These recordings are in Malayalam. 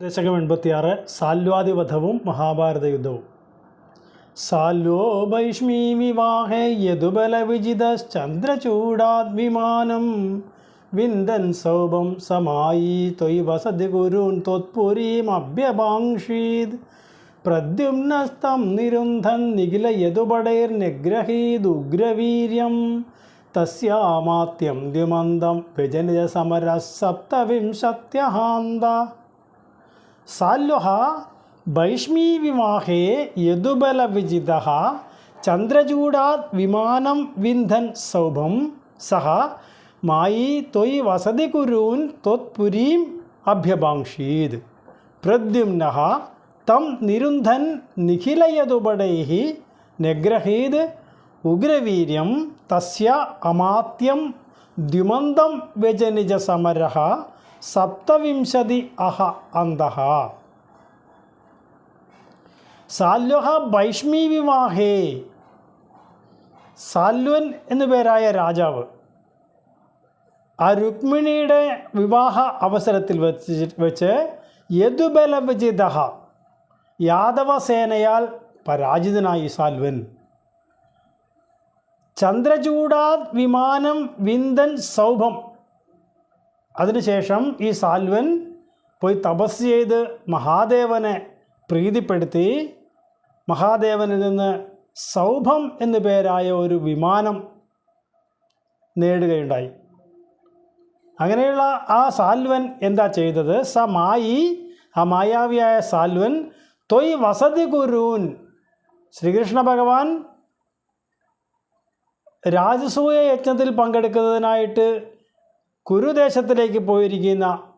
ദശകം എൺപത്തിയാറ് സാല്വാദിവധവും മഹാഭാരത യുദ്ധവും സാല്വോ ഭൈഷ്മീ വിവാഹേ യദുബലവിജിതശ്ചന്ദ്രചൂടാദ്വിമാനം വിന്ദൻ സൗഭം സമായി ത്വയി വസതി ഗുരുൻ ത്വത്പുരീമഭ്യഭാംഷീത് പ്രദ്യുമ്നസ്തം നിരുന്ധൻ നിഖില യദുപടൈർനിഗ്രഹീദുഗ്രവീര്യം തസ്യാമാത്യം ദ്യുമന്തം വിജനിജ സമര സപ്തവിംശത്യഹാന്ത. സാല്വः യദുബല വിജിത ചന്ദ്രചൂടാത് വിമാനം വിന്ധൻ സൗഭം സഹ മായി ത്വയി വസതി കുരൂൻ ത്വത്പുരീം അഭ്യഭാംഷീത്. പ്രദ്യുംന തം നിരുന്ധൻ നിഖിലയതുപടൈ നിഗ്രഹീത് ഉഗ്രവീര്യം തസ്യ അമാത്യം ദ്യുമന്തം വ്യജനിജ സമരः സപ്തവിംശതി അഹ അന്തഃ. സാല്വഹ ഭൈഷ്മി വിവാഹേ. സാല്വൻ എന്നു പേരായ രാജാവ് ആ രുക്മിണിയുടെ വിവാഹ അവസരത്തിൽ വെച്ച് വെച്ച് യാദവ സേനയാൽ പരാജിതനായി സാൽവൻ ചന്ദ്രചൂടാത് വിമാനം വിന്ദൻ സൗഭം. അതിനുശേഷം ഈ സാൽവൻ പോയി തപസ് ചെയ്ത് മഹാദേവനെ പ്രീതിപ്പെടുത്തി മഹാദേവനിൽ നിന്ന് സൗഭം എന്നു പേരായ ഒരു വിമാനം നേടുകയുണ്ടായി. അങ്ങനെയുള്ള ആ സാൽവൻ എന്താ ചെയ്തത്? സ മായി ആ മായാവിയായ സാൽവൻ തൊയ് വസതി ഗുരൂൻ ശ്രീകൃഷ്ണ ഭഗവാൻ രാജസൂയ യജ്ഞത്തിൽ പങ്കെടുക്കുന്നതിനായിട്ട് കുരുദേശത്തിലേക്ക് പോയിരിക്കുന്ന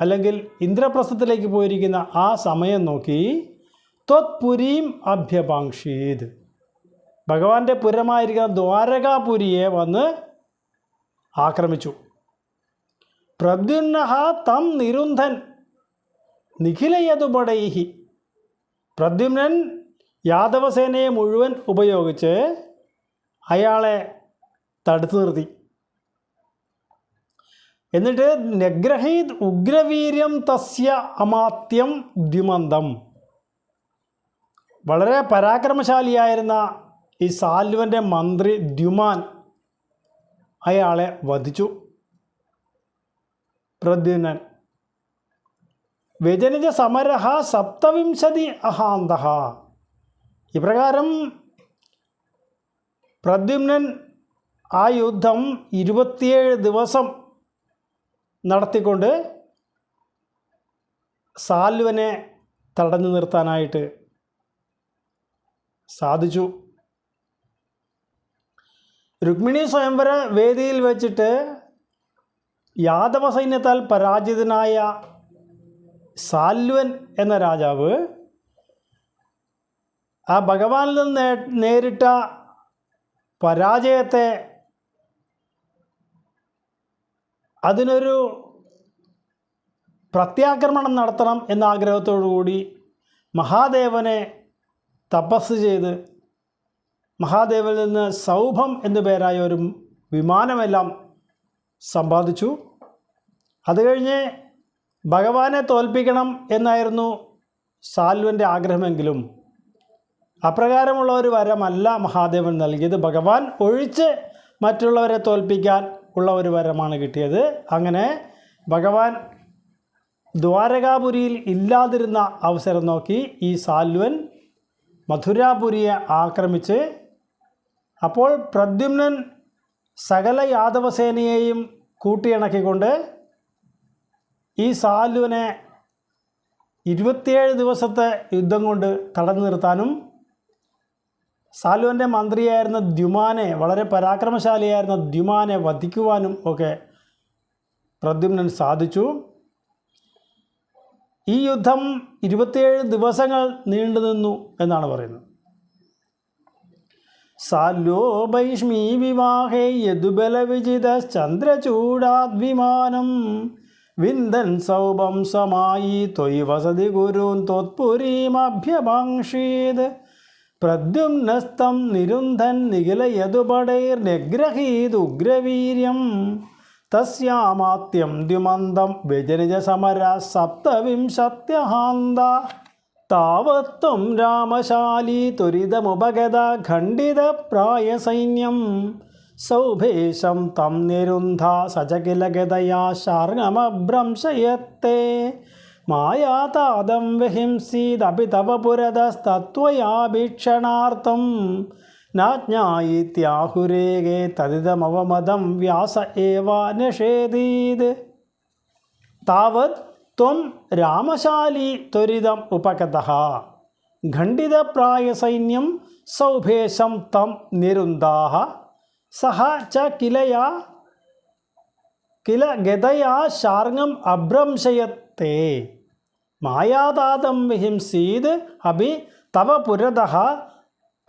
അല്ലെങ്കിൽ ഇന്ദ്രപ്രസ്ഥത്തിലേക്ക് പോയിരിക്കുന്ന ആ സമയം നോക്കി. ത്വത്പുരീം അഭ്യപാംക്ഷീത്. ഭഗവാന്റെ പുരമായിരിക്കുന്ന ദ്വാരകാപുരിയെ വന്ന് ആക്രമിച്ചു. പ്രദ്യുന്നഹ തം നിരുന്ധൻ നിഖിലയതുപടൈഹി. പ്രദ്യുമ്നൻ യാദവസേനയെ മുഴുവൻ ഉപയോഗിച്ച് അയാളെ തടുത്തു നിർത്തി. എന്നിട്ട് നഗ്രഹീത് ഉഗ്രവീര്യം തസ്യ അമാത്യം ദ്യുമന്തം വളരെ പരാക്രമശാലിയായിരുന്ന ഈ സാൽവന്റെ മന്ത്രി ദ്യുമാൻ അയാളെ വധിച്ചു. പ്രദ്യുനൻ വ്യജനിജ സമരഹ സപ്തവിംശതി അഹാന്ത ഇപ്രകാരം പ്രദ്യുമ്നൻ ആ യുദ്ധം ഇരുപത്തിയേഴ് ദിവസം നടത്തിക്കൊണ്ട് സാൽവനെ തടഞ്ഞു നിർത്താനായിട്ട് സാധിച്ചു. രുക്മിണി സ്വയംവര വേദിയിൽ വെച്ചിട്ട് യാദവ സൈന്യത്താൽ പരാജിതനായ സാൽവൻ എന്ന രാജാവ് ആ ഭഗവാനിൽ നിന്ന് നേരിട്ട പരാജയത്തെ അതിനൊരു പ്രത്യാക്രമണം നടത്തണം എന്ന ആഗ്രഹത്തോടു കൂടി മഹാദേവനെ തപസ് ചെയ്ത് മഹാദേവനിൽ നിന്ന് സൗഭം എന്നു പേരായ ഒരു വിമാനമെല്ലാം സമ്പാദിച്ചു. അത് കഴിഞ്ഞ് ഭഗവാനെ തോൽപ്പിക്കണം എന്നായിരുന്നു സാൽവന്റെ ആഗ്രഹമെങ്കിലും. അപ്രകാരമുള്ള ഒരു വരമല്ല മഹാദേവൻ നൽകിയത്. ഭഗവാൻ ഒഴിച്ച് മറ്റുള്ളവരെ തോൽപ്പിക്കാൻ ഉള്ള ഒരു വരമാണ് കിട്ടിയത്. അങ്ങനെ ഭഗവാൻ ദ്വാരകാപുരിയിൽ ഇല്ലാതിരുന്ന അവസരം നോക്കി ഈ സാൽവൻ മധുരാപുരിയെ ആക്രമിച്ച് അപ്പോൾ പ്രദ്യുമ്നൻ സകല യാദവസേനയെയും കൂട്ടിയിണക്കിക്കൊണ്ട് ഈ സാലുവിനെ ഇരുപത്തിയേഴ് ദിവസത്തെ യുദ്ധം കൊണ്ട് തടഞ്ഞു നിർത്താനും സാലുവിന്റെ മന്ത്രിയായിരുന്ന ദ്യുമാനെ വളരെ പരാക്രമശാലിയായിരുന്ന ദ്യുമാനെ വധിക്കുവാനും ഒക്കെ പ്രദ്യുമ്നൻ സാധിച്ചു. ഈ യുദ്ധം ഇരുപത്തിയേഴ് ദിവസങ്ങൾ നീണ്ടുനിന്നു എന്നാണ് പറയുന്നത്. സാലോ ഭൈഷ്മി വിവാഹേ യദുബലവിജിത ചന്ദ്രചൂടാദ്വിമാനം വിന്ദൻ സൗഭം സമായി തൊയ് വസതി ഗുരുൻ പ്രദ്യുമ്നസ്തം നിരുന്ധൻ നിഖിലയതുപടൈർനിഗ്രഹീതുഗ്രവീര്യം തസ്യാമാത്യം ദ്യുമന്തം വ്യജനിജ സമര സപ്തവിംശത്യഹാന്ത. താവത്വം രാമശാലി ത്വരിതമുപഗത ഖണ്ഡിത പ്രായസൈന്യം സൗഭേശം തം നിരുന്ധ സജകിലഗതയാ ഗതയാ ശാർങ്ങമഭ്രംശയത്തെ മായാതാദം വിഹിംസീദപി തവ പുരതസ്തത്വയാഭീക്ഷണാർത്ഥം നാജ്ഞായിത്യാഹുരേകേ തദിതമവമതം വ്യാസ ഏവ നിഷേധീത്. താവത് ത്വം രാമശാലി ത്വരിതം ഉപഗതഃ. ഖണ്ഡിതപ്രായസൈന്യം സൗഭേശം തം നിരുന്താഹ. സഹ ച കിലയാ കില ഗതയാ ശാർങ്ങം അഭ്രംശയത്തെ മായാതാതം വിഹിംസീത് അഭി തവ പുരത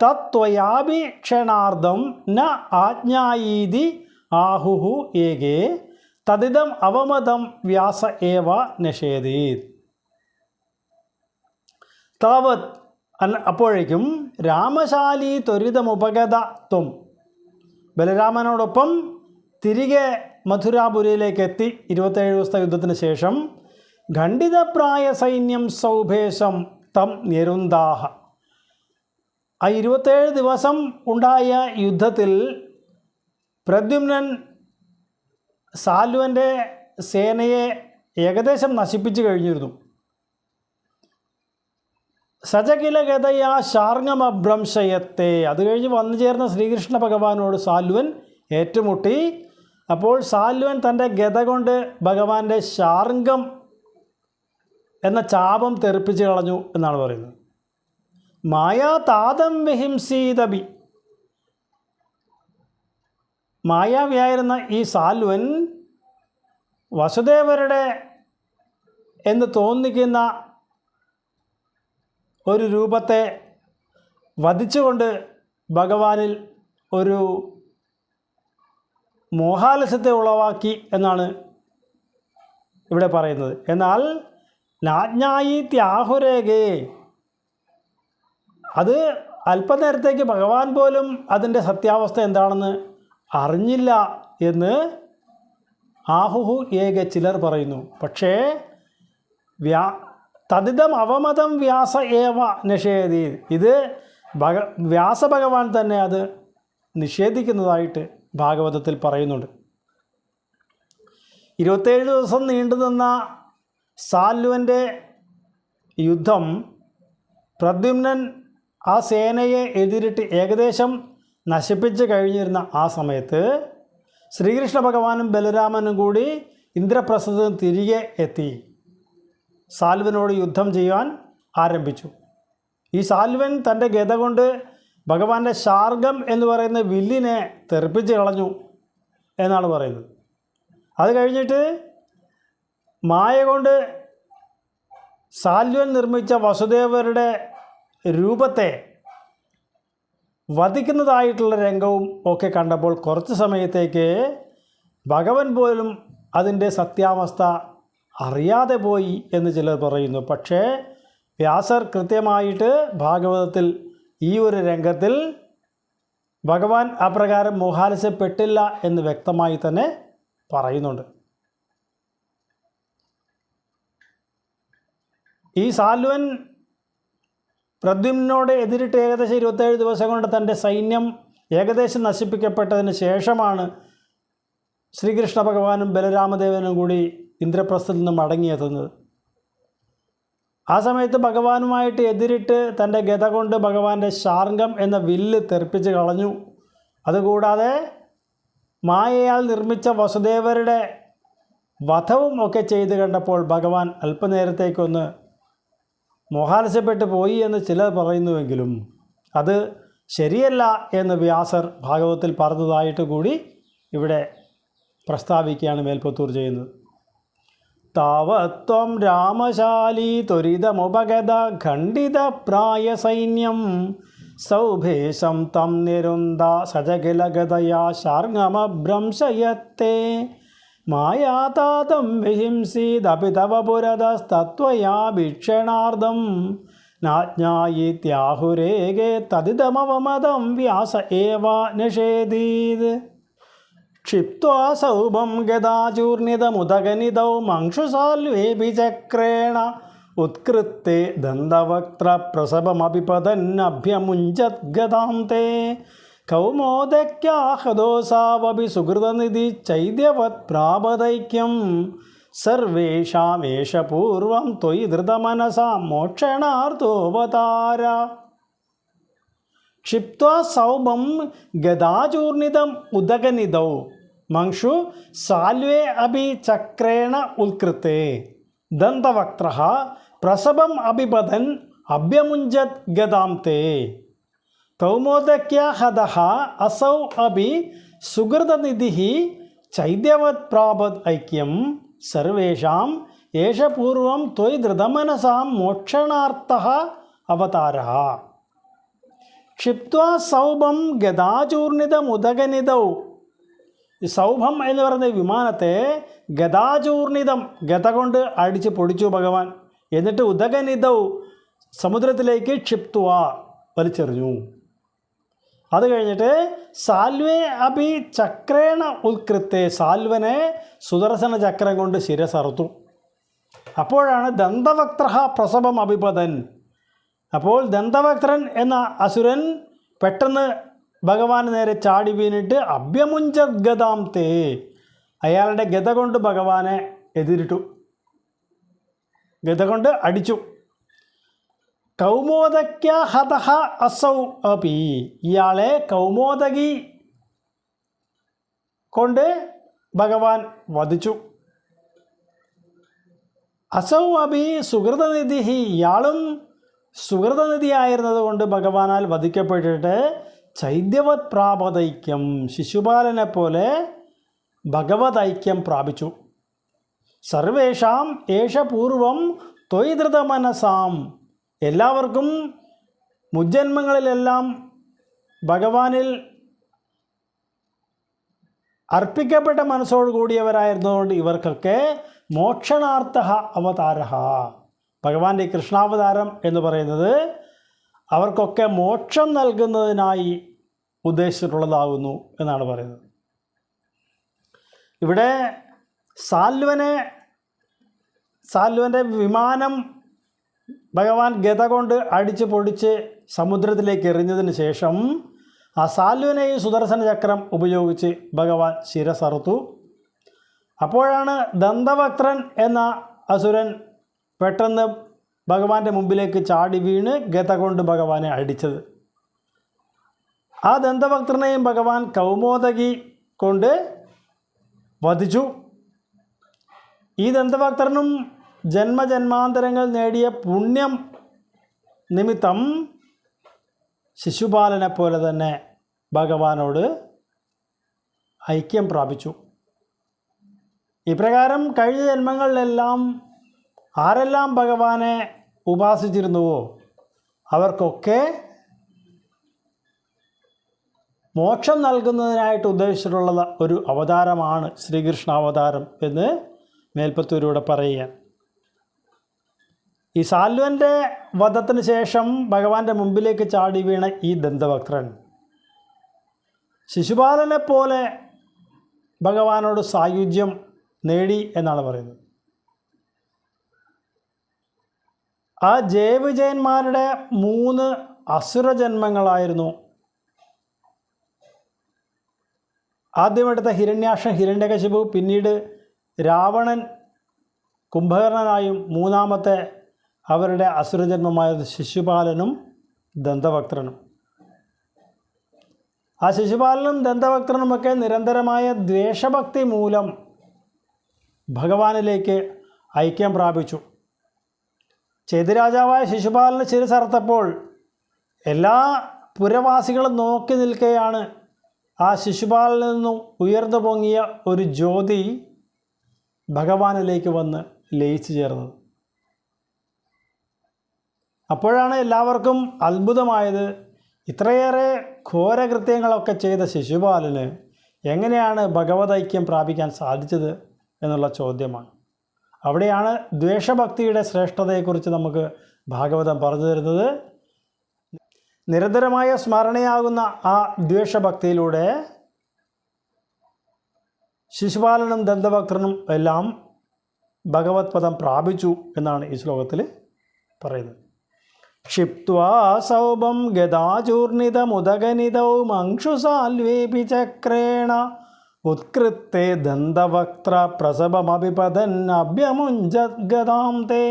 തത്വയാഭിക്ഷണാർത്ഥം ന ആജ്ഞായീതി ആഹുഹു ഏകേ തദിതം അവമതം വ്യാസ ഏവ നിഷേധീത്. താവത് അപ്പോഴേക്കും രാമശാലി ത്വരിതമുപഗത ത്വം ബലരാമനോടൊപ്പം തിരികെ മധുരാപുരിയിലേക്ക് എത്തി ഇരുപത്തേഴ് ദിവസത്തെ യുദ്ധത്തിന് ശേഷം ഖണ്ഡിതപ്രായ സൈന്യം സൗഭേശം തം നിരുന്താഹ ആ ഇരുപത്തേഴ് ദിവസം ഉണ്ടായ യുദ്ധത്തിൽ പ്രദ്യുമ്നൻ സാലുവന്റെ സേനയെ ഏകദേശം നശിപ്പിച്ചു കഴിഞ്ഞിരുന്നു. സജകില ഗതയാ ശാർങ്ങമഭ്രംശയത്തെ അത് കഴിഞ്ഞ് വന്നു ചേർന്ന ശ്രീകൃഷ്ണ ഭഗവാനോട് സാൽവൻ ഏറ്റുമുട്ടി. അപ്പോൾ സാൽവൻ തന്റെ ഗത കൊണ്ട് ഭഗവാന്റെ ശാർങ്കം എന്ന ചാപം തെറിപ്പിച്ച് കളഞ്ഞു എന്നാണ് പറയുന്നത്. മായാ താതം വിഹിംസീതബി മായാവിയായിരുന്ന ഈ സാൽവൻ വസുദേവരുടെ എന്ന് തോന്നിക്കുന്ന ഒരു രൂപത്തെ വധിച്ചുകൊണ്ട് ഭഗവാനിൽ ഒരു മോഹാലസ്യത്തെ ഉളവാക്കി എന്നാണ് ഇവിടെ പറയുന്നത്. എന്നാൽ നാജ്ഞായി ത്യാഹുരേഖേ. അത് അല്പനേരത്തേക്ക് ഭഗവാൻ പോലും അതിന്റെ സത്യാവസ്ഥ എന്താണെന്ന് അറിഞ്ഞില്ല എന്ന് ആഹുഹു ഏക ചിലർ പറയുന്നു. പക്ഷേ വ്യാ തതിതം അവമതം വ്യാസ ഏവ നിഷേധി. ഇത് ഭഗ വ്യാസഭഗവാൻ തന്നെ അത് നിഷേധിക്കുന്നതായിട്ട് ഭാഗവതത്തിൽ പറയുന്നുണ്ട്. ഇരുപത്തേഴ് ദിവസം നീണ്ടുനിന്ന സാല്ലുവന്റെ യുദ്ധം പ്രദ്യുമ്നൻ ആ സേനയെ എതിരിട്ട് ഏകദേശം നശിപ്പിച്ച് കഴിഞ്ഞിരുന്ന ആ സമയത്ത് ശ്രീകൃഷ്ണ ഭഗവാനും ബലരാമനും കൂടി ഇന്ദ്രപ്രസ്ഥത്തിന് തിരികെ എത്തി. സാൽവനോട് യുദ്ധം ചെയ്യാൻ ആരംഭിച്ചു. ഈ സാൽവൻ തന്റെ ഗത കൊണ്ട് ഭഗവാന്റെ ശാർഗം എന്ന് പറയുന്ന വില്ലിനെ തെറിപ്പിച്ച് കളഞ്ഞു എന്നാണ് പറയുന്നത്. അത് കഴിഞ്ഞിട്ട് മായ കൊണ്ട് സാൽവൻ നിർമ്മിച്ച വസുദേവരുടെ രൂപത്തെ വധിക്കുന്നതായിട്ടുള്ള രംഗവും ഒക്കെ കണ്ടപ്പോൾ കുറച്ച് സമയത്തേക്ക് ഭഗവൻ പോലും അതിന്റെ സത്യാവസ്ഥ അറിയാതെ പോയി എന്ന് ചിലർ പറയുന്നു. പക്ഷേ വ്യാസർ കൃത്യമായിട്ട് ഭാഗവതത്തിൽ ഈ ഒരു രംഗത്തിൽ ഭഗവാൻ അപ്രകാരം മോഹാലസ്യപ്പെട്ടില്ല എന്ന് വ്യക്തമായി തന്നെ പറയുന്നുണ്ട്. ഈ സാൽവൻ പ്രദ്യുമ്നോട് എതിരിട്ട് ഏകദേശം ഇരുപത്തേഴ് ദിവസം കൊണ്ട് തന്റെ സൈന്യം ഏകദേശം നശിപ്പിക്കപ്പെട്ടതിന് ശേഷമാണ് ശ്രീകൃഷ്ണ ഭഗവാനും ബലരാമദേവനും കൂടി ഇന്ദ്രപ്രസ്ഥത്തിൽ നിന്ന് മടങ്ങിയെത്തുന്നത്. ആ സമയത്ത് ഭഗവാനുമായിട്ട് എതിരിട്ട് തന്റെ ഗത കൊണ്ട് ഭഗവാന്റെ ശാർങ്കം എന്ന വില്ല് തെറിപ്പിച്ച് കളഞ്ഞു. അതുകൂടാതെ മായയാൽ നിർമ്മിച്ച വസുദേവരുടെ വധവും ഒക്കെ ചെയ്ത് കണ്ടപ്പോൾ ഭഗവാൻ അല്പനേരത്തേക്കൊന്ന് മോഹാലസ്യപ്പെട്ട് പോയി എന്ന് ചിലർ പറയുന്നുവെങ്കിലും അത് ശരിയല്ല എന്ന് വ്യാസർ ഭാഗവത്തിൽ പറഞ്ഞതായിട്ട് കൂടി ഇവിടെ പ്രസ്താവിക്കുകയാണ് മേൽപ്പത്തൂർ ചെയ്യുന്നത്. താവത്വം രാമശാലി ത്വരിതമുപഗത ഖണ്ഡിത പ്രായ സൈന്യം സൗഭേശം തം നിരുന്ത സജകിലഗതയാ ശാർങ്ങമഭ്രംശയത്തെ മായാതാതം വിഹിംസീദപി തവ പുരതസ്തത്വയാ ഭീക്ഷണാർത്ഥം നാജ്ഞായിത്യാഹുരേകേ തദിതമവമതം വ്യാസ ഏവ നിഷേധീത്. ക്ഷിപ്വാ സൗഭം ഗതാചൂർണിതമുദഗനിതൗ മംക്ഷുസാൽവേപി ചക്രേണ. ഉത്കൃത്തെ ദന്തവക്ത്ര പ്രസവമഭിപതന്നഭ്യമുഞ്ചദ്ഗതാന്തെ കൗമോദക്യാഹദോസാവപി സുഹൃതനിധി ചൈദ്യവത് പ്രാപതൈക്യം സർവേഷാമേഷ പൂർവം ത്വയി ധൃതമനസാ മോക്ഷണാർത്ഥോവതാര. ക്ഷിപ്വാ സൗഭം ഗതാചൂർണിതം ഉദകനിതൗ മംഷു സാൽവേ അഭി ചക്രേണ ഉത്കൃത്തെ ദന്തവക്ത്ര പ്രസവം അഭിപതൻ അഭ്യമുഞ്ചത് ഗതാം തേ. കൗമോദക്യാഹതഃ അസൗ അപി സുഹൃതനിധി ചൈദ്യവത് പ്രാപത് ഐക്യം സർവേഷാം ഏഷ പൂർവം ത്വയ് ധൃതമനസാം മോക്ഷണാർത്ഥ അവതാര. ക്ഷിപ്വാ സൗഭം ഗതാചൂർണിതമുദകനിതൗ സൗഭം എന്ന് പറയുന്ന വിമാനത്തെ ഗതാചൂർണിതം ഗത കൊണ്ട് അടിച്ച് പൊടിച്ചു ഭഗവാൻ. എന്നിട്ട് ഉദകനിതൗ സമുദ്രത്തിലേക്ക് ക്ഷിപ്തുവ വലിച്ചെറിഞ്ഞു. അത് കഴിഞ്ഞിട്ട് സാൽവേ അഭി ചക്രേണ ഉത്കൃത്തെ സാൽവനെ സുദർശന ചക്രം കൊണ്ട് ശിരസറുത്തു. അപ്പോഴാണ് ദന്തവക്ത്ര പ്രസവം അഭിപതൻ. അപ്പോൾ ദന്തവക്ത്രൻ എന്ന അസുരൻ പെട്ടെന്ന് ഭഗവാന് നേരെ ചാടി വീണിട്ട് അഭ്യമുഞ്ചദ്ഗതാം തേ. അയാളുടെ ഗത കൊണ്ട് ഭഗവാനെ എതിരിട്ടു. ഗത കൊണ്ട് അടിച്ചു. കൗമോദക്യ ഹതഹ അസൗ അപി. ഇയാളെ കൗമോദകി കൊണ്ട് ഭഗവാൻ വധിച്ചു. അസൗ അപി സുഹൃതനിധി ഇയാളും സുഹൃതനിധിയായിരുന്നത് കൊണ്ട് ഭഗവാനാൽ വധിക്കപ്പെട്ടിട്ട് ചൈദ്യവത് പ്രാപതൈക്യം ശിശുപാലനെ പോലെ ഭഗവത് ഐക്യം പ്രാപിച്ചു. സർവേഷാം ഏഷ പൂർവം എല്ലാവർക്കും മുജ്ജന്മങ്ങളിലെല്ലാം ഭഗവാനിൽ അർപ്പിക്കപ്പെട്ട മനസ്സോട് കൂടിയവരായിരുന്നതുകൊണ്ട് ഇവർക്കൊക്കെ മോക്ഷണാർത്ഥ അവതാര ഭഗവാന്റെ കൃഷ്ണാവതാരം എന്ന് പറയുന്നത് അവർക്കൊക്കെ മോക്ഷം നൽകുന്നതിനായി ഉദ്ദേശിച്ചിട്ടുള്ളതാകുന്നു എന്നാണ് പറയുന്നത്. ഇവിടെ സാൽവനെ സാൽവന്റെ വിമാനം ഭഗവാൻ ഗത കൊണ്ട് അടിച്ച് പൊടിച്ച് സമുദ്രത്തിലേക്ക് എറിഞ്ഞതിന് ശേഷം ആ സാല്വനെയും സുദർശന ചക്രം ഉപയോഗിച്ച് ഭഗവാൻ ശിരസറുത്തു. അപ്പോഴാണ് ദന്തവക്ത്രൻ എന്ന അസുരൻ പെട്ടെന്ന് ഭഗവാന്റെ മുമ്പിലേക്ക് ചാടി വീണ് ഗത കൊണ്ട് ഭഗവാനെ അടിച്ചത്. ആ ദന്തഭക്തനെയും ഭഗവാൻ കൗമോദകി കൊണ്ട് വധിച്ചു. ഈ ദന്തഭക്തനും ജന്മജന്മാന്തരങ്ങൾ നേടിയ പുണ്യം നിമിത്തം ശിശുപാലനെ പോലെ തന്നെ ഭഗവാനോട് ഐക്യം പ്രാപിച്ചു. ഇപ്രകാരം കഴിഞ്ഞ ജന്മങ്ങളിലെല്ലാം ആരെല്ലാം ഭഗവാനെ ഉപാസിച്ചിരുന്നുവോ അവർക്കൊക്കെ മോക്ഷം നൽകുന്നതിനായിട്ട് ഉദ്ദേശിച്ചിട്ടുള്ള ഒരു അവതാരമാണ് ശ്രീകൃഷ്ണ അവതാരം എന്ന് മേൽപ്പത്തൂരിലൂടെ പറയുക ഈ സാൽവന്റെ വധത്തിന് ശേഷം ഭഗവാന്റെ മുമ്പിലേക്ക് ചാടി വീണ ഈ ദന്തഭക്തൻ ശിശുപാലനെ പോലെ ഭഗവാനോട് സായുജ്യം നേടി എന്നാണ് പറയുന്നത്. ആ ജയവിജയന്മാരുടെ മൂന്ന് അസുര ജന്മങ്ങളായിരുന്നു. ആദ്യമെടുത്ത ഹിരണ്യാക്ഷൻ ഹിരണ്യകശിപു പിന്നീട് രാവണൻ കുംഭകർണനായും മൂന്നാമത്തെ അവരുടെ അസുരജന്മമായ ശിശുപാലനും ദന്തഭക്തനും. ആ ശിശുപാലനും ദന്തഭക്തനുമൊക്കെ നിരന്തരമായ ദ്വേഷഭക്തി മൂലം ഭഗവാനിലേക്ക് ഐക്യം പ്രാപിച്ചു. ചേതിരാജാവായ ശിശുപാലന് ശിരസറുത്തപ്പോൾ എല്ലാ പുരവാസികളും നോക്കി നിൽക്കെയാണ് ആ ശിശുപാലിൽ നിന്നും ഉയർന്നു പൊങ്ങിയ ഒരു ജ്യോതി ഭഗവാനിലേക്ക് വന്ന് ലയിച്ചു ചേർന്നത്. അപ്പോഴാണ് എല്ലാവർക്കും അത്ഭുതമായത്. ഇത്രയേറെ ഘോരകൃത്യങ്ങളൊക്കെ ചെയ്ത ശിശുപാലന് എങ്ങനെയാണ് ഭഗവതൈക്യം പ്രാപിക്കാൻ സാധിച്ചത് എന്നുള്ള ചോദ്യമാണ്. അവിടെയാണ് ദ്വേഷഭക്തിയുടെ ശ്രേഷ്ഠതയെക്കുറിച്ച് നമുക്ക് ഭാഗവതം പറഞ്ഞു തരുന്നത്. നിരന്തരമായ സ്മരണയാകുന്ന ആ ദ്വേഷഭക്തിയിലൂടെ ശിശുപാലനും ദന്തഭക്തനും എല്ലാം ഭഗവത് പദം പ്രാപിച്ചു എന്നാണ് ഈ ശ്ലോകത്തിൽ പറയുന്നത്. ക്ഷിപ്വാ സൗഭം ഗതാചൂർണിതമുദഗനിതൗ മങ്ഷുസാൽവേപി ചക്രേണ. ഉത്കൃത്തെ ദന്തവക്ത്ര പ്രസവമഭിപതന്നഭ്യമുഞ്ചദ്ഗതാം തേ.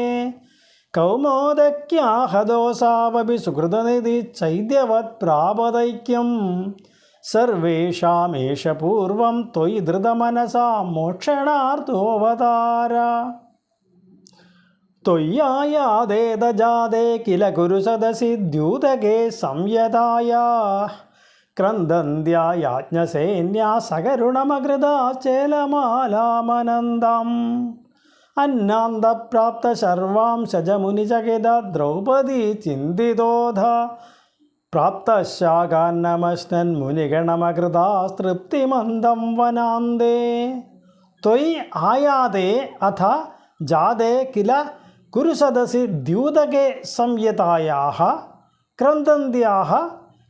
കൗമോദക്യാഹദോസാവപി സുഹൃതനിധി ചൈദ്യവത് പ്രാപദൈക്യം സർവേഷാമേഷ പൂർവം ത്വയി ധൃതമനസാ മോക്ഷണാർത്ഥോവതാര ത്വയ്യായാതേതജാതേ കില കുരുസദസിദ്യൂതകേ സംയതായ. ക്രന്ദന്ത്യായാജ്ഞസേന്യാ സകരുണമകൃതാചേലമാലാമനന്ദം അന്നാന്തപ്രാപ്ത ശർവാം ശജമുനിചകിത ദ്രൗപദി ചിന്തിതോധ. പ്രാപ്തശാകാന്നമശ്നൻ മുനിഗണമകൃതാസ്തൃപ്തിമന്ദം വനാന്തേ. ത്വയ് ആയാതേ അഥ ജാതേ കില കുരുസദസി ദ്യൂതകെ സംയതായാഹ ക്രന്ദന്ത്യാഹ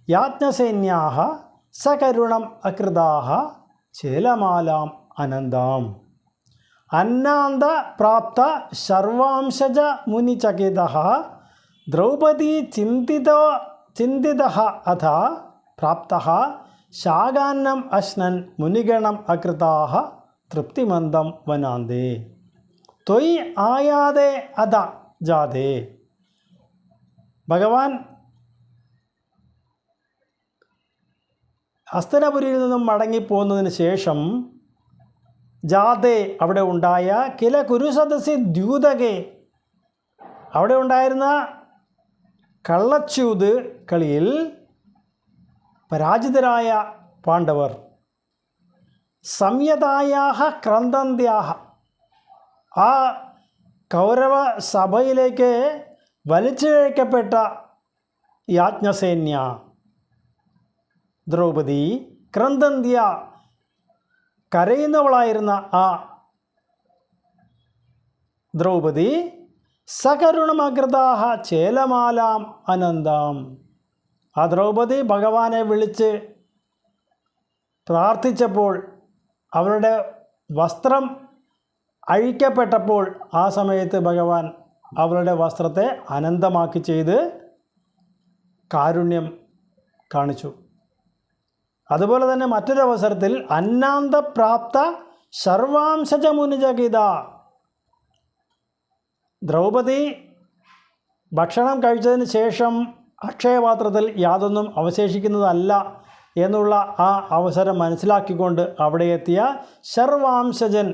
യാജ്ഞസേന്യാഹ സകരുണം അകൃതാഹ ചേലമാലാം അനന്താം. അന്നാന്ത പ്രാപ്ത സർവാംശജ മുനിചകിത ദ്രൗപദീ ചിന്തിതോ ചിന്തിത അഥ പ്രാപ്ത ശാകാന്നം അശ്നൻ മുനിഗണം അകൃതാഹ തൃപ്തിമന്ദം വനാന്തേ. ത്വയ് ആയാതെ അത ജാതേ. ഭഗവാൻ ഹസ്തനപുരിയിൽ നിന്നും മടങ്ങിപ്പോകുന്നതിന് ശേഷം ജാതേ അവിടെ ഉണ്ടായ കില കുരുസദസ്സി ദ്യൂതകെ. അവിടെ ഉണ്ടായിരുന്ന കള്ളച്ചൂത് കളിയിൽ പരാജിതരായ പാണ്ഡവർ. സംയതായാഹ ക്രന്ദന്ത്യാഹ. ആ കൗരവ സഭയിലേക്ക് വലിച്ചിഴക്കപ്പെട്ട യാജ്ഞസേന്യ ദ്രൗപദി ക്രന്ദന്ത്യ കരയുന്നവളായിരുന്ന ആ ദ്രൗപദി സകരുണമകൃതാഹ ചേലമാലാം അനന്താം. ആ ദ്രൗപദി ഭഗവാനെ വിളിച്ച് പ്രാർത്ഥിച്ചപ്പോൾ അവരുടെ വസ്ത്രം അഴിക്കപ്പെട്ടപ്പോൾ ആ സമയത്ത് ഭഗവാൻ അവളുടെ വസ്ത്രത്തെ അനന്തമാക്കി ചെയ്ത് കാരുണ്യം കാണിച്ചു. അതുപോലെ തന്നെ മറ്റൊരവസരത്തിൽ അന്നാന്തപ്രാപ്ത സർവാംശജ മുനിജഗിത ദ്രൗപദി ഭക്ഷണം കഴിച്ചതിന് ശേഷം അക്ഷയപാത്രത്തിൽ യാതൊന്നും അവശേഷിക്കുന്നതല്ല എന്നുള്ള ആ അവസരം മനസ്സിലാക്കിക്കൊണ്ട് അവിടെ എത്തിയ സർവാംശജൻ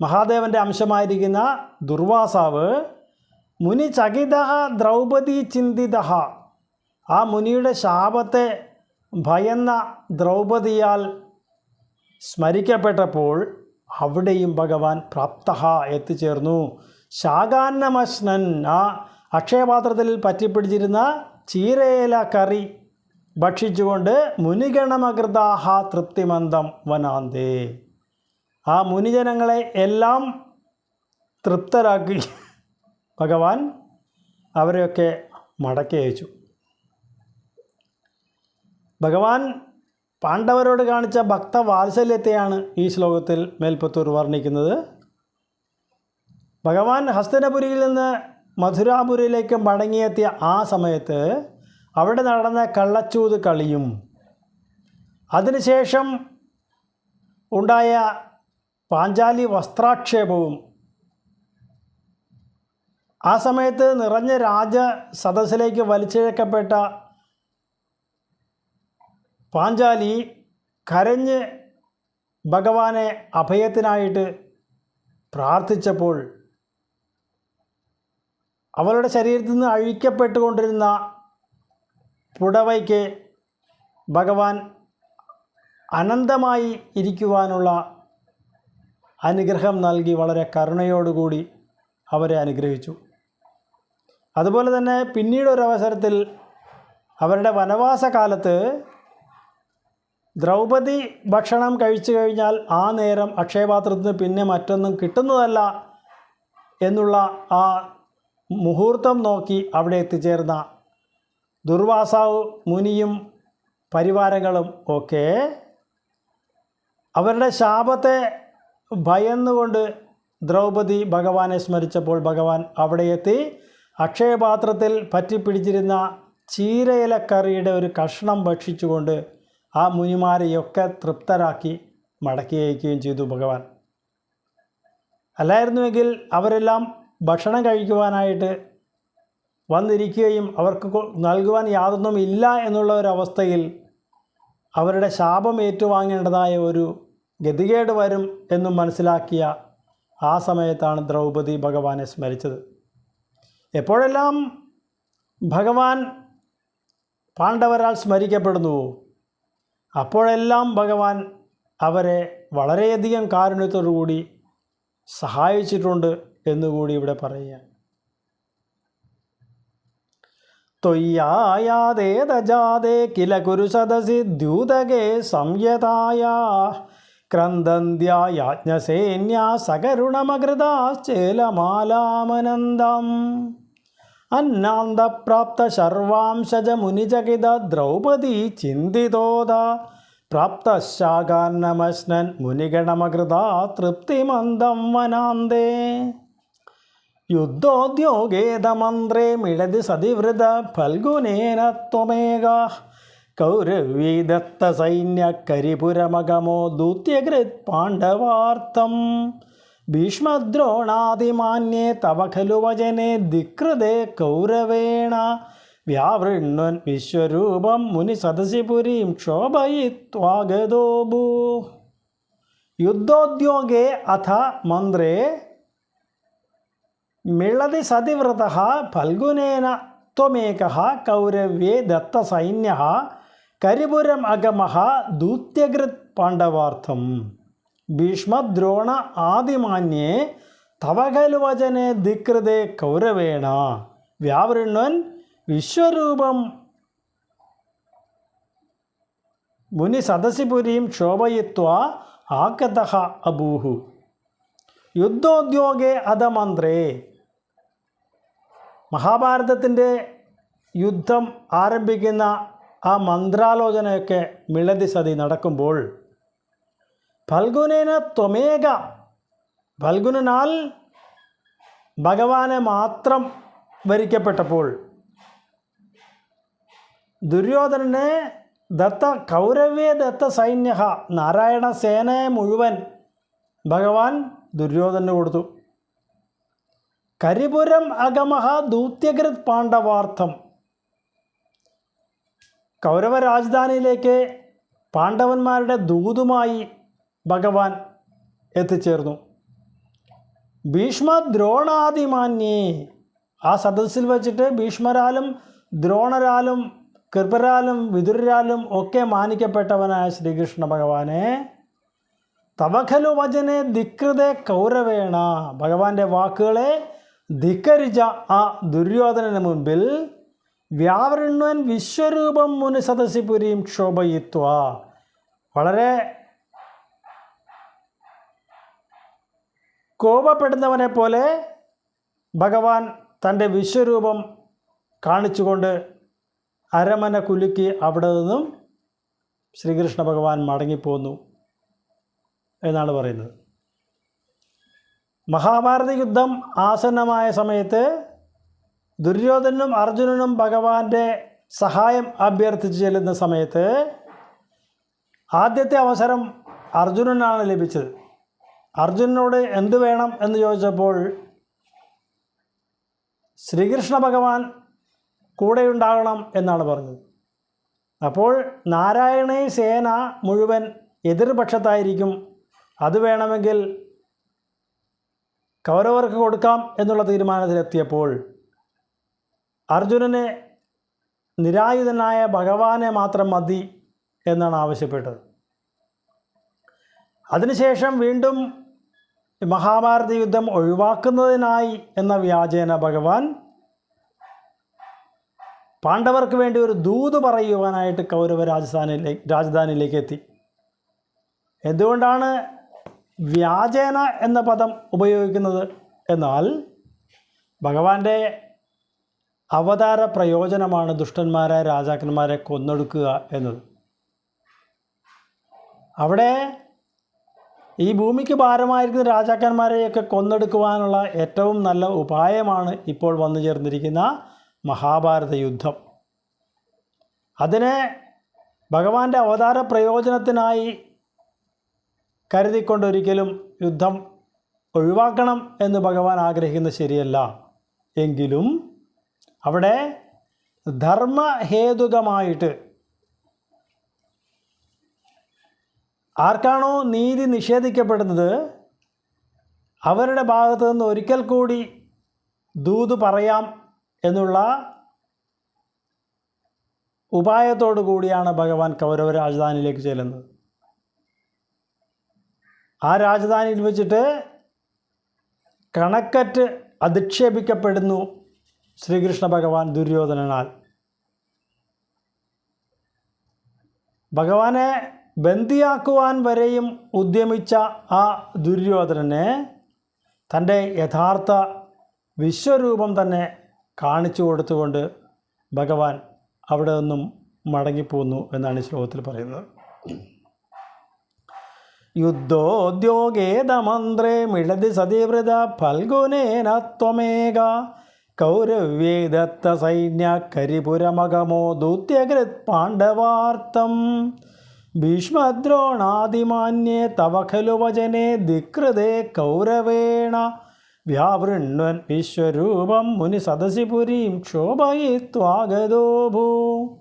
മഹാദേവന്റെ അംശമായിരിക്കുന്ന ദുർവാസാവ് മുനി ചകിത ദ്രൗപദി ചിന്തിത ആ മുനിയുടെ ശാപത്തെ ഭയന്ന ദ്രൗപദിയാൽ സ്മരിക്കപ്പെട്ടപ്പോൾ അവിടെയും ഭഗവാൻ പ്രാപ്ത എത്തിച്ചേർന്നു. ശാകാന്നമശ്നൻ ആ അക്ഷയപാത്രത്തിൽ പറ്റിപ്പിടിച്ചിരുന്ന ചീരയില കറി ഭക്ഷിച്ചുകൊണ്ട് മുനിഗണമകൃതാഹ തൃപ്തിമന്ദം വനാന്തേ ആ മുനിജനങ്ങളെ എല്ലാം തൃപ്തരാക്കി ഭഗവാൻ അവരെയൊക്കെ മടക്കി അയച്ചു. ഭഗവാൻ പാണ്ഡവരോട് കാണിച്ച ഭക്തവാത്സല്യത്തെയാണ് ഈ ശ്ലോകത്തിൽ മേൽപ്പത്തൂർ വർണിക്കുന്നത്. ഭഗവാൻ ഹസ്തനപുരിയിൽ നിന്ന് മധുരാപുരിയിലേക്ക് മടങ്ങിയെത്തിയ ആ സമയത്ത് അവിടെ നടന്ന കള്ളച്ചൂത് കളിയും അതിനുശേഷം ഉണ്ടായ പാഞ്ചാലി വസ്ത്രാക്ഷേപവും. ആ സമയത്ത് നിറഞ്ഞ രാജ സദസ്സിലേക്ക് വലിച്ചിഴക്കപ്പെട്ട പാഞ്ചാലി കരഞ്ഞ് ഭഗവാനെ അഭയത്തിനായിട്ട് പ്രാർത്ഥിച്ചപ്പോൾ അവളുടെ ശരീരത്തിൽ നിന്ന് അഴിക്കപ്പെട്ടുകൊണ്ടിരുന്ന പുടവയ്ക്ക് ഭഗവാൻ അനന്തമായി ഇരിക്കുവാനുള്ള അനുഗ്രഹം നൽകി വളരെ കരുണയോടുകൂടി അവരെ അനുഗ്രഹിച്ചു. അതുപോലെ തന്നെ പിന്നീട് ഒരു അവസരത്തിൽ അവരുടെ വനവാസ കാലത്ത് ദ്രൗപദി ഭക്ഷണം കഴിച്ചു കഴിഞ്ഞാൽ ആ നേരം അക്ഷയപാത്രത്തിന് പിന്നെ മറ്റൊന്നും കിട്ടുന്നതല്ല എന്നുള്ള ആ മുഹൂർത്തം നോക്കി അവിടെ എത്തിച്ചേർന്ന ദുർവാസാവ് മുനിയും പരിവാരങ്ങളും ഒക്കെ അവരുടെ ശാപത്തെ ഭയന്നുകൊണ്ട് ദ്രൗപദി ഭഗവാനെ സ്മരിച്ചപ്പോൾ ഭഗവാൻ അവിടെ എത്തി അക്ഷയപാത്രത്തിൽ പറ്റിപ്പിടിച്ചിരുന്ന ചീരയിലക്കറിയുടെ ഒരു കഷ്ണം ഭക്ഷിച്ചുകൊണ്ട് ആ മുനിമാരെയൊക്കെ തൃപ്തരാക്കി മടക്കി അയക്കുകയും ചെയ്തു ഭഗവാൻ. അല്ലായിരുന്നുവെങ്കിൽ അവരെല്ലാം ഭക്ഷണം കഴിക്കുവാനായിട്ട് വന്നിരിക്കുകയും അവർക്ക് നൽകുവാൻ യാതൊന്നും ഇല്ല എന്നുള്ള ഒരവസ്ഥയിൽ അവരുടെ ശാപം ഏറ്റുവാങ്ങേണ്ടതായ ഒരു ഗതികേട് വരും എന്നും മനസ്സിലാക്കിയ ആ സമയത്താണ് ദ്രൗപദി ഭഗവാനെ സ്മരിച്ചത്. എപ്പോഴെല്ലാം ഭഗവാൻ പാണ്ഡവരാൽ സ്മരിക്കപ്പെടുന്നുവോ അപ്പോഴെല്ലാം ഭഗവാൻ അവരെ വളരെയധികം കാരുണ്യത്തോടു കൂടി സഹായിച്ചിട്ടുണ്ട് എന്നുകൂടി ഇവിടെ പറയുക ത്വയ്യായാതേതജാതേ കില കുരു സദസി ദ്യൂതകേ സംയതായ ക്രന്ദന്ത്യാജ്ഞസേന്യാ സകരുണമകൃതാശ്ചേലമാലാമനന്ദം അന്നാന്തപ്രാപ്ത ശർവാംശജ മുനിജകിത ദ്രൗപദി ചിന്തിതോദ പ്രാപ്തശാകാന്നമശ്നൻ മുനിഗണമകൃതാ തൃപ്തിമന്ദം വനാന്തേ യുദ്ധോദ്യോഗേതമന്ത്രേ മിളതി സതിവൃത ഫൽഗുനേന ത്വമേക കൗരവീദത്ത സൈന്യ കരിപുരമഗമോ ദൂത്യകൃത് പാണ്ഡവാർത്ഥം. ഭീഷ്മദ്രോണാതിമാന്യേ തവ ഖലു വചനെ ധികൃതേ കൗരവേണ. വ്യാവൃണ്വൻ വിശ്വരൂപം മുനി സദസിപുരീം ക്ഷോഭയിത്വാഗതോ ഭൂ. യുദ്ധോദ്യോഗേ അഥ മന്ത്രേ മിളതി സതിവ്രത ഫൽഗുനേന ത്വമേക കൗരവ്യേ ദത്തസൈന്യ കരിപുരം അഗമഹ ദൂത്യകൃത് പാണ്ഡവാർത്ഥം. ഭീഷ്മദ്രോണ ആദിമാന്യേ തവകലുവചനെ വചനെ കൗരവേണ. വ്യാവൃണ്വൻ വിശ്വരൂപം മുനി സദസിപുരീം ക്ഷോഭയിത്വ ആകത അബൂഹു. യുദ്ധോദ്യോഗേ അധമന്ത്രേ. മഹാഭാരതത്തിന്റെ യുദ്ധം ആരംഭിക്കുന്ന ആ മന്ത്രാലോചനയൊക്കെ മിളതി സതി നടക്കുമ്പോൾ ഫൽഗുനേന ത്വമേക ഫൽഗുനാൽ ഭഗവാനെ മാത്രം വരിക്കപ്പെട്ടപ്പോൾ ദുര്യോധനനെ ദത്ത കൗരവ്യ ദത്ത സൈന്യ നാരായണ സേനയെ മുഴുവൻ ഭഗവാൻ ദുര്യോധനന് കൊടുത്തു. കരിപുരം അഗമഹ ദൂത്യകൃത് പാണ്ഡവാർത്ഥം കൗരവ രാജധാനിയിലേക്ക് പാണ്ഡവന്മാരുടെ ദൂതുമായി ഭഗവാൻ എത്തിച്ചേർന്നു. ഭീഷ്മ ദ്രോണാതിമാന്യേ ആ സദസ്സിൽ വച്ചിട്ട് ഭീഷ്മരാലും ദ്രോണരാലും കൃപരാലും വിതുരാലും ഒക്കെ മാനിക്കപ്പെട്ടവനായ ശ്രീകൃഷ്ണ ഭഗവാനെ തവഖലു വചനെ ധികൃതെ കൗരവേണ. ഭഗവാന്റെ വാക്കുകളെ ധിക്കരിച്ച ആ ദുര്യോധനന് മുൻപിൽ വ്യാവൃണ്വൻ വിശ്വരൂപം മുനി സദസ്സിപുരിയും ക്ഷോഭയിത്വ. വളരെ കോപപ്പെടുന്നവനെ പോലെ ഭഗവാൻ തന്റെ വിശ്വരൂപം കാണിച്ചുകൊണ്ട് അരമന കുലുക്കി അവിടെ നിന്നും ശ്രീകൃഷ്ണ ഭഗവാൻ മടങ്ങിപ്പോന്നു എന്നാണ് പറയുന്നത്. മഹാഭാരത യുദ്ധം ആസന്നമായ സമയത്ത് ദുര്യോധനും അർജുനനും ഭഗവാന്റെ സഹായം അഭ്യർത്ഥിച്ച് ചെല്ലുന്ന സമയത്ത് ആദ്യത്തെ അവസരം അർജുനനാണ് ലഭിച്ചത്. അർജുനനോട് എന്ത് വേണം എന്ന് ചോദിച്ചപ്പോൾ ശ്രീകൃഷ്ണ ഭഗവാൻ കൂടെയുണ്ടാകണം എന്നാണ് പറഞ്ഞത്. അപ്പോൾ നാരായണീ സേന മുഴുവൻ എതിർപക്ഷത്തായിരിക്കും. അത് വേണമെങ്കിൽ കൗരവർക്ക് കൊടുക്കാം എന്നുള്ള തീരുമാനത്തിലെത്തിയപ്പോൾ അർജുനന് നിരായുധനായ ഭഗവാനെ മാത്രം മതി എന്നാണ് ആവശ്യപ്പെട്ടത്. അതിനുശേഷം വീണ്ടും മഹാഭാരത യുദ്ധം ഒഴിവാക്കുന്നതിനായി എന്ന വ്യാജേന ഭഗവാൻ പാണ്ഡവർക്ക് വേണ്ടി ഒരു ദൂത് പറയുവാനായിട്ട് കൗരവ രാജധാനിയിലേക്ക് രാജധാനിയിലേക്ക് എത്തി. എന്തുകൊണ്ടാണ് വ്യാജേന എന്ന പദം ഉപയോഗിക്കുന്നത്? എന്നാൽ ഭഗവാന്റെ അവതാര പ്രയോജനമാണ് ദുഷ്ടന്മാരായ രാജാക്കന്മാരെ കൊന്നൊടുക്കുക എന്നത്. അവിടെ ഈ ഭൂമിക്ക് ഭാരമായിരിക്കുന്ന രാജാക്കന്മാരെയൊക്കെ കൊന്നെടുക്കുവാനുള്ള ഏറ്റവും നല്ല ഉപായമാണ് ഇപ്പോൾ വന്നു ചേർന്നിരിക്കുന്ന മഹാഭാരത യുദ്ധം. അതിനെ ഭഗവാന്റെ അവതാര പ്രയോജനത്തിനായി കരുതിക്കൊണ്ടൊരിക്കലും യുദ്ധം ഒഴിവാക്കണം എന്ന് ഭഗവാൻ ആഗ്രഹിക്കുന്നത് ശരിയല്ല. എങ്കിലും അവിടെ ധർമ്മഹേതുകമായിട്ട് ആർക്കാണോ നീതി നിഷേധിക്കപ്പെടുന്നത് അവരുടെ ഭാഗത്തു നിന്ന് ഒരിക്കൽ കൂടി ദൂത് പറയാം എന്നുള്ള ഉപായത്തോടു കൂടിയാണ് ഭഗവാൻ കൗരവ രാജധാനിയിലേക്ക് ചെല്ലുന്നത്. ആ രാജധാനിയിൽ വെച്ചിട്ട് കണക്കറ്റ് അധിക്ഷേപിക്കപ്പെടുന്നു. ശ്രീകൃഷ്ണ ഭഗവാൻ ദുര്യോധനനാൽ. ഭഗവാനെ ബന്ദിയാക്കുവാൻ വരെയും ഉദ്യമിച്ച ആ ദുര്യോധനനെ തന്റെ യഥാർത്ഥ വിശ്വരൂപം തന്നെ കാണിച്ചു കൊടുത്തുകൊണ്ട് ഭഗവാൻ അവിടെ നിന്നും മടങ്ങിപ്പോന്നു എന്നാണ് ശ്ലോകത്തിൽ പറയുന്നത്. യുദ്ധോദ്യോഗേതമന്ത്രേ മിളതി സതിവൃത ഫൽഗുനേന ത്വമേക കൗരവ്യേ ദത്ത സൈന്യ കരിപുരമകമോ ദൂത്യകൃത് പാണ്ഡവാർത്ഥം. ഭീഷ്മദ്രോണാതിമാന്യേ തവ ഖലു വചനെ ദിക്കൃതേ കൗരവേണ. വ്യാവൃണ്വൻ വിശ്വരൂപം മുനി സദസിപുരീം പുരീം ക്ഷോഭയിത്വാഗതോ ഭൂ